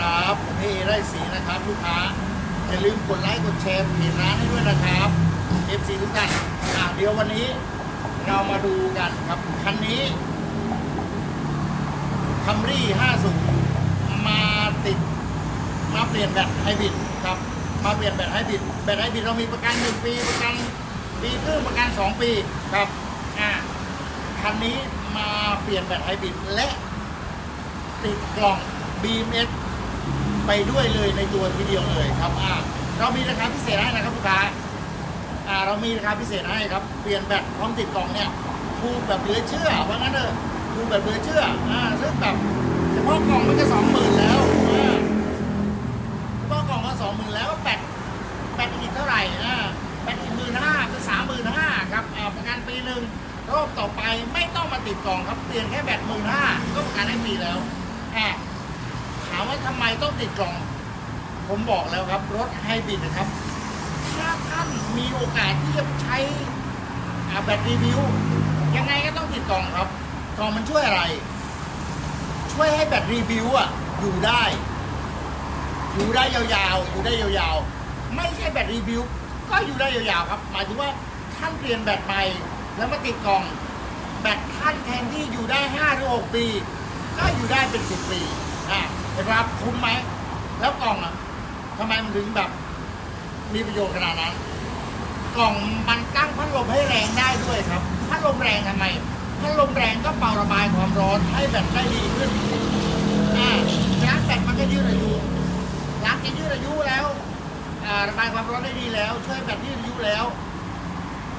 ครับผมเอไร่สีนะครับลูกค้าอย่าลืมกดไลค์กดแชร์เพจร้านให้ด้วยนะครับ FC ทุกท่านอ่าเดี๋ยววันนี้เรามาดูกันครับคันนี้คัมรี่50มาติดมาเปลี่ยนแบตไฮบริดครับมาเปลี่ยนแบตไฮบริดแบตไฮบริดเรามีประกันหนึ่งปีประกันปีครึ่งประกันสองปีครับอ่าคันนี้มาเปลี่ยนแบตไฮบริดและติดกล่อง BMS ไปด้วยเลยในตัวทีเดียวเลยครับอ่าเรามีราคาพิเศษให้นะครับลูกค้าอ่าเรามีราคาพิเศษให้ครับเปลี่ยนแบตพร้อมติดกล่องเนี่ยถูกแบบเหลือเชื่อว่างั้นเถอะถูกแบบเหลือเชื่ออ่าซึ่งแบบเฉพาะกล่องมันก็สองหมื่นแล้วอ่าเฉพาะกล่องก็สองหมื่นแล้วแบตแบตอีกเท่าไหร่อ่าแบตอีกหมื่นห้าก็สามหมื่นห้าครับอ่าประกันปีหนึ่งรอบต่อไปไม่ต้องมาติดกล่องครับเปลี่ยนแค่แบตหมื่นห้าก็ประกันให้ปีแล้วอ่า ทำไมต้องติดกล่อง ผมบอกแล้วครับ รถไฮบริดนะครับ ถ้าท่านมีโอกาสที่จะใช้แบตรีวิว ยังไงก็ต้องติดกล่องครับกล่องมันช่วยอะไร ช่วยให้แบตรีวิวอะ อยู่ได้ อยู่ได้ยาวๆ อยู่ได้ยาวๆ ไม่ใช่แบตรีวิว ก็อยู่ได้ยาวๆครับ หมายถึงว่าท่านเปลี่ยนแบตใหม่แล้วมาติดกล่อง แบตท่านแทนที่อยู่ได้ห้าหรือหกปี ก็อยู่ได้เป็นสิบปีอะ ห็นไหมครับคุ้มไหม แล้วกล่องอะทำไมมันถึงแบบ มีประโยชน์ขนาดนั้น กล่องมันตั้งพัดลมให้แรงได้ด้วยครับ พัดลมแรงทำไม พัดลมแรงก็เป่าระบายความร้อนให้แบตได้ดีขึ้นอ่าฉะนั้นแบตมันก็ยืดอายุหลังจากยืดอายุแล้วอ่าระบายความร้อนได้ดีแล้ว ช่วยแบตยืดอายุแล้ว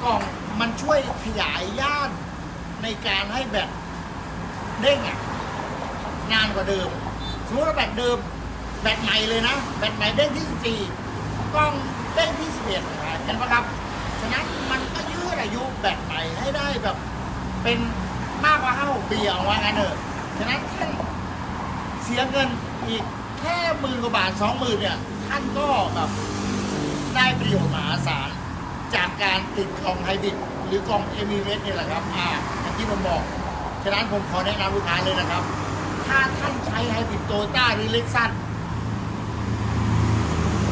กล่องมันช่วยขยายย่านในการให้แบตเด้งอะนานกว่าเดิม มมติว่าแบตเดิม แบตใหม่เลยนะ แบตใหม่เด้งที่ 14 กล้องเด้งที่ 11นะครับเห็นปะครับ ฉะนั้นมันก็ยืดอายุแบตใหม่ให้ได้แบบเป็นมากกว่า5 6ปีเอาว่างั้นเถอะ ฉะนั้นท่านเสียเงินอีกแค่หมื่นกว่าบาทสองหมื่นเนี่ย ท่านก็แบบได้ประโยชน์มหาศาลจากการติดกล่องไฮบริดหรือกล่องเอมีเนี่ยแหละครับ อ่าอย่างที่ผมบอก ฉะนั้นผมขอแนะนำลูกค้าเลยนะครับ ถ้าท่านใช้ไฮบริดโตโยต้าหรือเล็กซัส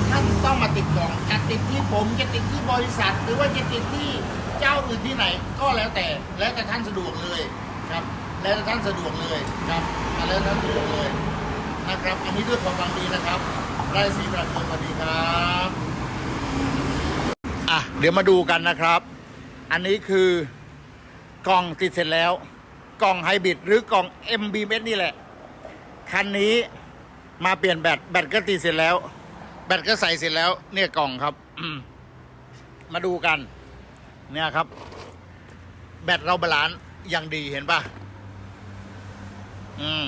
ท่านต้องมาติดกล่องจะติดที่ผมจะติดที่บริษัท หรือว่าจะติดที่เจ้าอื่นที่ไหน ก็แล้วแต่แล้วแต่ท่านสะดวกเลยครับ แล้วแต่ท่านสะดวกเลยครับแล้วแต่ท่านสะดวกเลยนะครับ อันนี้ด้วยความหวังดีนะครับไร่สีประเทืองสวัสดีครับอะเดี๋ยวมาดูกันนะครับ อันนี้คือกล่องติดเสร็จแล้ว กล่องไฮบริดหรือกล่อง MBS นี่แหละ คันนี้มาเปลี่ยนแบตแบตก็ติดเสร็จแล้ว แบตก็ใส่เสร็จแล้ว เนี่ยกล่องครับมาดูกัน เนี่ยครับ แบตเราบาลานซ์อย่างดีเห็นปะอืม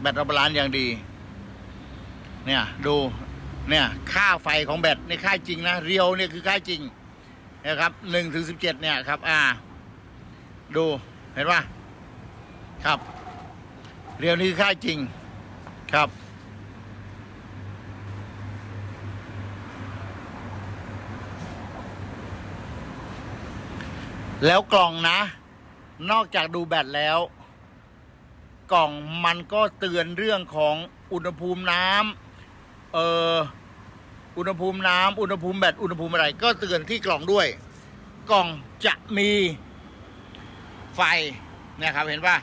แบตเราบาลานซ์อย่างดี เนี่ย ดู เนี่ย ค่าไฟของแบตในค่าจริงนะเรียวเนี่ยคือค่าจริงนะครับหนึ่งถึงสิบเจ็ดเนี่ยครับ อ่า ดูเห็นปะครับ เรียวนี้คือค่าจริง ครับ แล้วกล่องนะ นอกจากดูแบตแล้ว กล่องมันก็เตือนเรื่องของอุณหภูมิน้ำเอออุณหภูมิน้ำอุณหภูมิแบตอุณหภูมิอะไร ก็เตือนที่กล่องด้วย กล่องจะมีไฟนะครับเห็นปะ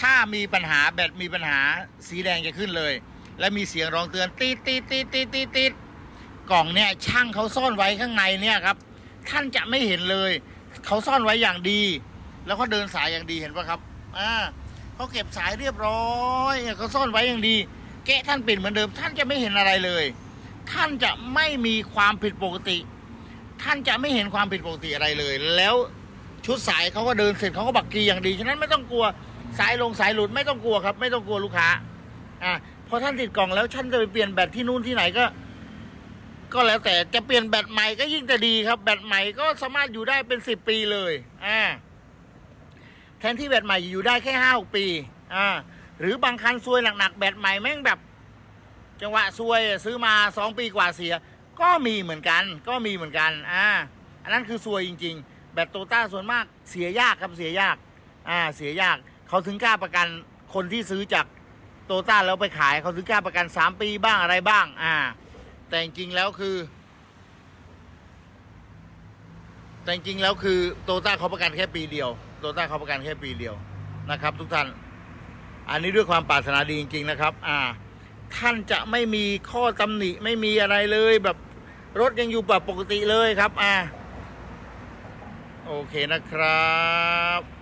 ถ้ามีปัญหาแบตมีปัญหาสีแดงจะขึ้นเลย และมีเสียงร้องเตือนตีดตีดตีดตีดตีดตีดกล่องเนี่ยช่างเขาซ่อนไว้ข้างในเนี่ยครับ ท่านจะไม่เห็นเลย เขาซ่อนไว้อย่างดี แล้วก็เดินสายอย่างดีเห็นปะครับอ่าเขาเก็บสายเรียบร้อยเขาซ่อนไว้อย่างดีเกะท่านปิดเหมือนเดิม ท่านจะไม่เห็นอะไรเลย ท่านจะไม่มีความผิดปกติ ท่านจะไม่เห็นความผิดปกติอะไรเลย แล้วชุดสายเขาก็เดินเสร็จเขาก็บักกีอย่างดีฉะนั้นไม่ต้องกลัว สายลงสายหลุดไม่ต้องกลัวครับ ไม่ต้องกลัวลูกค้า อะพอท่านติดกล่องแล้วท่านจะไปเปลี่ยนแบตที่นู่นที่ไหนก็ ก็แล้วแต่จะเปลี่ยนแบตใหม่ก็ยิ่งจะดีครับ แบตใหม่ก็สามารถอยู่ได้เป็นสิบปีเลยอ่าแทนที่แบตใหม่อยู่ได้แค่ห้าปี อ่า หรือบางคันซวยหนักๆแบตใหม่แม่งแบบ จังหวะซวยซื้อมาสองปีกว่าเสีย ก็มีเหมือนกัน ก็มีเหมือนกัน อ่า อันนั้นคือซวยจริง ๆ แบตโตต้าส่วนมากเสียยากครับเสียยาก อ่า เสียยาก เขาถึงกล้าประกันคนที่ซื้อจากโตต้าแล้วไปขายเขาซื้อกล้าประกันสามปีบ้างอะไรบ้าง อ่า แต่จริงแล้วคือ แต่จริงแล้วคือโตต้าเขาประกันแค่ปีเดียวโตต้าเขาประกันแค่ปีเดียวนะครับ ทุกท่าน อันนี้ด้วยความปรารถนาดีจริง ๆ นะครับ อ่า ท่านจะไม่มีข้อตำหนิไม่มีอะไรเลยแบบรถยังอยู่แบบปกติเลยครับ อ่า โอเคนะครับ